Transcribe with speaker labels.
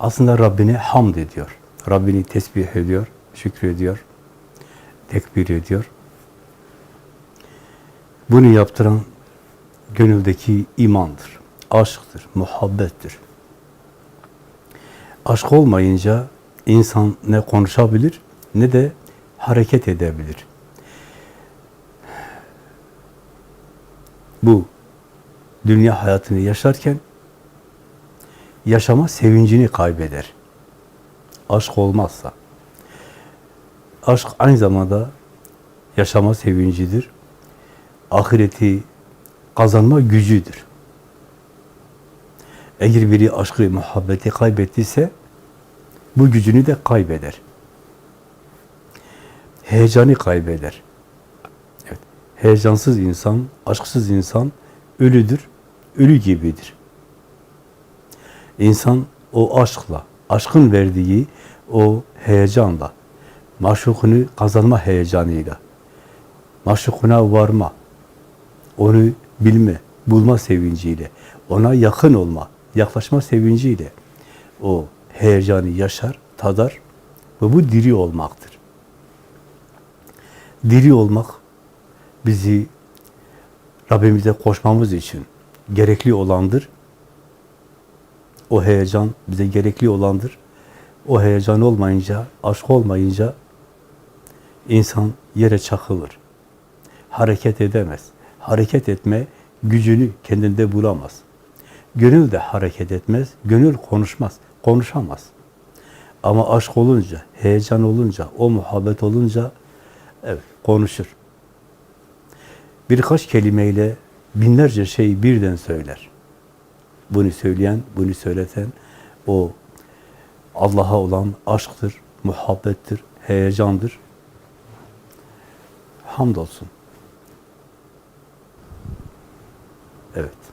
Speaker 1: aslında Rabbine hamd ediyor. Rabbini tesbih ediyor, şükrediyor, tekbir ediyor. Bunu yaptıran gönüldeki imandır, aşktır, muhabbettir. Aşk olmayınca insan ne konuşabilir ne de hareket edebilir. Bu dünya hayatını yaşarken yaşama sevincini kaybeder. Aşk olmazsa. Aşk aynı zamanda yaşama sevincidir. Ahireti kazanma gücüdür. Eğer biri aşkı, muhabbeti kaybettiyse bu gücünü de kaybeder. Heyecanı kaybeder. Evet. Heyecansız insan, aşksız insan ölüdür, ölü gibidir. İnsan o aşkla, aşkın verdiği o heyecanla, maşukunu kazanma heyecanıyla, maşukuna varma, onu bilme, bulma sevinciyle, ona yakın olma, yaklaşma sevinciyle o heyecanı yaşar, tadar ve bu diri olmaktır. Diri olmak bizi Rabbimize koşmamız için gerekli olandır. O heyecan bize gerekli olandır. O heyecan olmayınca, aşk olmayınca insan yere çakılır. Hareket edemez. Hareket etme gücünü kendinde bulamaz. Gönül de hareket etmez, gönül konuşmaz, konuşamaz. Ama aşk olunca, heyecan olunca, o muhabbet olunca evet konuşur. Birkaç kelimeyle binlerce şeyi birden söyler. Bunu söyleyen, bunu söyleten o Allah'a olan aşktır, muhabbettir, heyecandır. Hamdolsun. Evet.